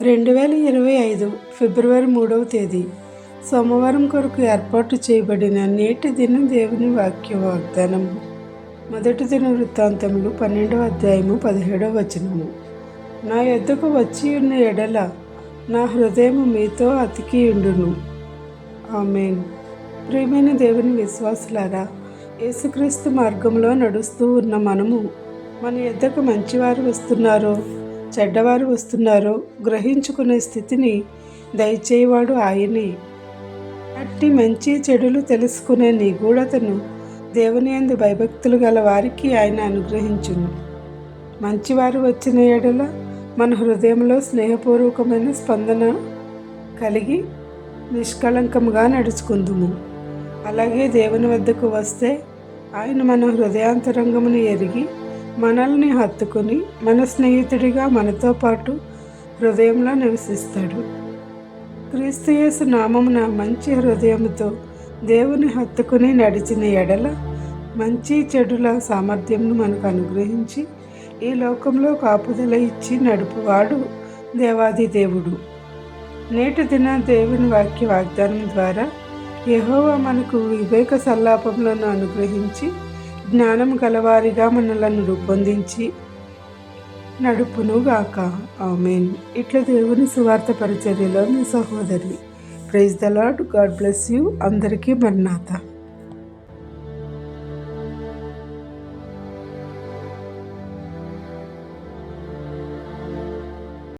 రెండు వేల ఇరవై ఐదు ఫిబ్రవరి మూడవ తేదీ. సోమవారం కొరకు ఏర్పాటు చేయబడిన నేటి దిన దేవుని వాక్య వాగ్దానం. మొదటి దిన వృత్తాంతములు పన్నెండవ అధ్యాయము పదిహేడవ వచనము. నా ఎద్దకు వచ్చి ఉన్న ఎడల నా హృదయం మీతో అతికి ఉండును ఆమెన్. ప్రియమైన దేవుని విశ్వాసులారా యేసుక్రీస్తు మార్గంలో నడుస్తూ ఉన్న మనము మన ఎద్దకు మంచివారు వస్తున్నారో? చెడ్డవారు వస్తున్నారో. గ్రహించుకునే స్థితిని దయచేయవాడు ఆయనే. అట్టి మంచి చెడులు తెలుసుకునే నిగూఢతను దేవుని అందు భయభక్తులు గల వారికి ఆయన అనుగ్రహించును. మంచివారు వచ్చిన ఎడల మన హృదయంలో స్నేహపూర్వకమైన స్పందన కలిగి నిష్కళంకముగా నడుచుకుందుము. అలాగే దేవుని వద్దకు వస్తే ఆయన మన హృదయాంతరంగమును ఎరిగి మనల్ని హత్తుకుని మన స్నేహితుడిగా మనతో పాటు హృదయంలో నివసిస్తాడు. క్రీస్తుయేసు నామమున మంచి హృదయముతో దేవుని హత్తుకుని నడిచిన ఎడల మంచి చెడుల సామర్థ్యంను మనకు అనుగ్రహించి ఈ లోకంలో కాపుదల ఇచ్చి నడుపువాడు దేవాది దేవుడు. నేటి దిన దేవుని వాక్య వాగ్దానం ద్వారా యహోవా మనకు వివేక సల్లాపములను అనుగ్రహించి జ్ఞానం గలవారిగా మనలను రూపొందించి నడుపునుగాక ఆమెన్. ఇట్లా దేవుని సువార్త పరిచర్యలో మీ సహోదరి. Praise the lord god bless you. అందరికీ మర్నాథ